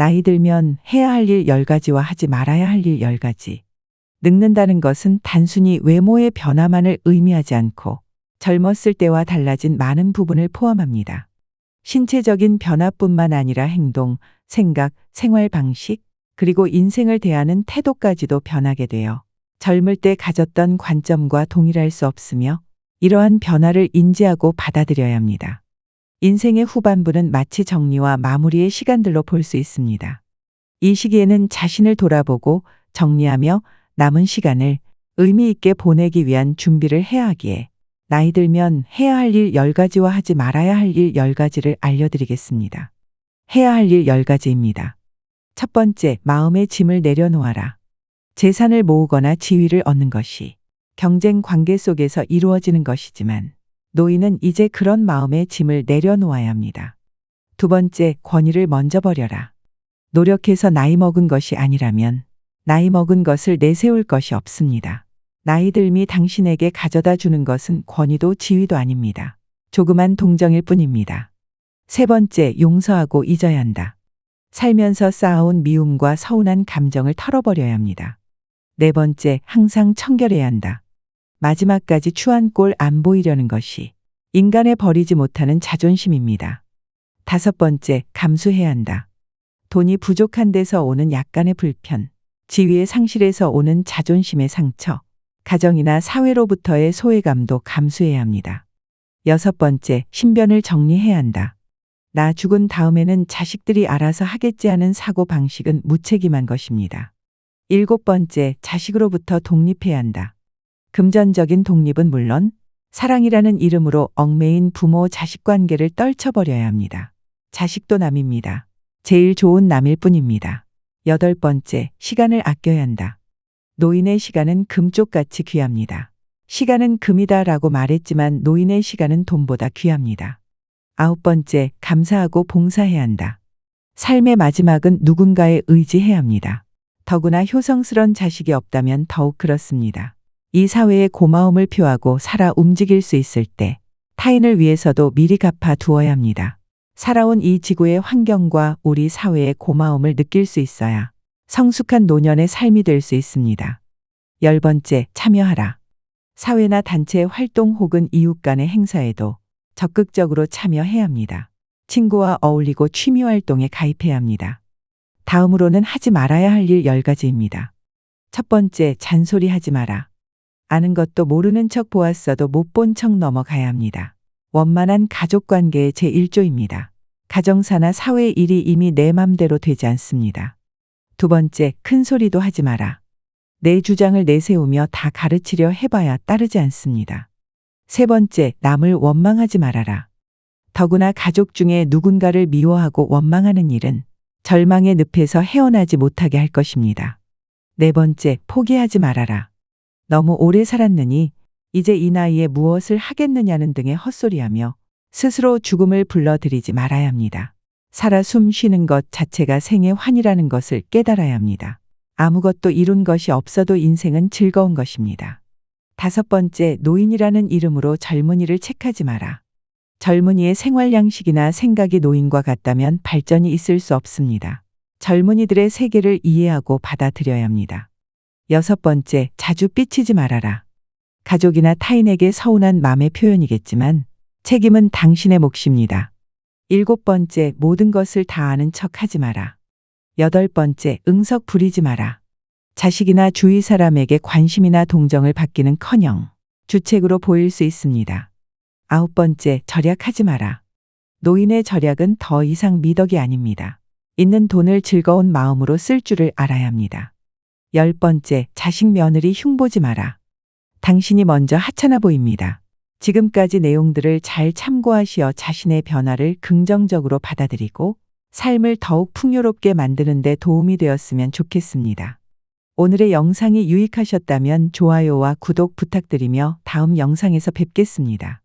나이 들면 해야 할일 10가지와 하지 말아야 할일 10가지. 늙는다는 것은 단순히 외모의 변화만을 의미하지 않고 젊었을 때와 달라진 많은 부분을 포함합니다. 신체적인 변화뿐만 아니라 행동, 생각, 생활 방식, 그리고 인생을 대하는 태도까지도 변하게 되어 젊을 때 가졌던 관점과 동일할 수 없으며 이러한 변화를 인지하고 받아들여야 합니다. 인생의 후반부는 마치 정리와 마무리의 시간들로 볼 수 있습니다. 이 시기에는 자신을 돌아보고 정리하며 남은 시간을 의미 있게 보내기 위한 준비를 해야 하기에 나이 들면 해야 할 일 10가지와 하지 말아야 할 일 10가지를 알려드리겠습니다. 해야 할 일 10가지입니다. 첫 번째, 마음의 짐을 내려놓아라. 재산을 모으거나 지위를 얻는 것이 경쟁 관계 속에서 이루어지는 것이지만 노인은 이제 그런 마음의 짐을 내려놓아야 합니다. 두 번째, 권위를 먼저 버려라. 노력해서 나이 먹은 것이 아니라면 나이 먹은 것을 내세울 것이 없습니다. 나이 들미 당신에게 가져다 주는 것은 권위도 지위도 아닙니다. 조그만 동정일 뿐입니다. 세 번째, 용서하고 잊어야 한다. 살면서 쌓아온 미움과 서운한 감정을 털어버려야 합니다. 네 번째, 항상 청결해야 한다. 마지막까지 추한 꼴 안 보이려는 것이 인간의 버리지 못하는 자존심입니다. 다섯 번째, 감수해야 한다. 돈이 부족한 데서 오는 약간의 불편, 지위의 상실에서 오는 자존심의 상처, 가정이나 사회로부터의 소외감도 감수해야 합니다. 여섯 번째, 신변을 정리해야 한다. 나 죽은 다음에는 자식들이 알아서 하겠지 하는 사고 방식은 무책임한 것입니다. 일곱 번째, 자식으로부터 독립해야 한다. 금전적인 독립은 물론 사랑이라는 이름으로 얽매인 부모 자식 관계를 떨쳐버려야 합니다. 자식도 남입니다. 제일 좋은 남일 뿐입니다. 여덟 번째, 시간을 아껴야 한다. 노인의 시간은 금쪽같이 귀합니다. 시간은 금이다 라고 말했지만 노인의 시간은 돈보다 귀합니다. 아홉 번째, 감사하고 봉사해야 한다. 삶의 마지막은 누군가에 의지해야 합니다. 더구나 효성스런 자식이 없다면 더욱 그렇습니다. 이 사회에 고마움을 표하고 살아 움직일 수 있을 때 타인을 위해서도 미리 갚아 두어야 합니다. 살아온 이 지구의 환경과 우리 사회의 고마움을 느낄 수 있어야 성숙한 노년의 삶이 될 수 있습니다. 열 번째, 참여하라. 사회나 단체 활동 혹은 이웃 간의 행사에도 적극적으로 참여해야 합니다. 친구와 어울리고 취미 활동에 가입해야 합니다. 다음으로는 하지 말아야 할일 10가지입니다. 첫 번째, 잔소리 하지 마라. 아는 것도 모르는 척 보았어도 못 본 척 넘어가야 합니다. 원만한 가족 관계의 제1조입니다. 가정사나 사회 일이 이미 내 맘대로 되지 않습니다. 두 번째, 큰 소리도 하지 마라. 내 주장을 내세우며 다 가르치려 해봐야 따르지 않습니다. 세 번째, 남을 원망하지 말아라. 더구나 가족 중에 누군가를 미워하고 원망하는 일은 절망의 늪에서 헤어나지 못하게 할 것입니다. 네 번째, 포기하지 말아라. 너무 오래 살았느니 이제 이 나이에 무엇을 하겠느냐는 등의 헛소리하며 스스로 죽음을 불러들이지 말아야 합니다. 살아 숨 쉬는 것 자체가 생의 환이라는 것을 깨달아야 합니다. 아무것도 이룬 것이 없어도 인생은 즐거운 것입니다. 다섯 번째, 노인이라는 이름으로 젊은이를 책하지 마라. 젊은이의 생활 양식이나 생각이 노인과 같다면 발전이 있을 수 없습니다. 젊은이들의 세계를 이해하고 받아들여야 합니다. 여섯 번째, 자주 삐치지 말아라. 가족이나 타인에게 서운한 마음의 표현이겠지만 책임은 당신의 몫입니다. 일곱 번째, 모든 것을 다 아는 척 하지 마라. 여덟 번째, 응석 부리지 마라. 자식이나 주위 사람에게 관심이나 동정을 받기는 커녕 주책으로 보일 수 있습니다. 아홉 번째, 절약하지 마라. 노인의 절약은 더 이상 미덕이 아닙니다. 있는 돈을 즐거운 마음으로 쓸 줄을 알아야 합니다. 열 번째, 자식 며느리 흉보지 마라. 당신이 먼저 하찮아 보입니다. 지금까지 내용들을 잘 참고하시어 자신의 변화를 긍정적으로 받아들이고 삶을 더욱 풍요롭게 만드는 데 도움이 되었으면 좋겠습니다. 오늘의 영상이 유익하셨다면 좋아요와 구독 부탁드리며 다음 영상에서 뵙겠습니다.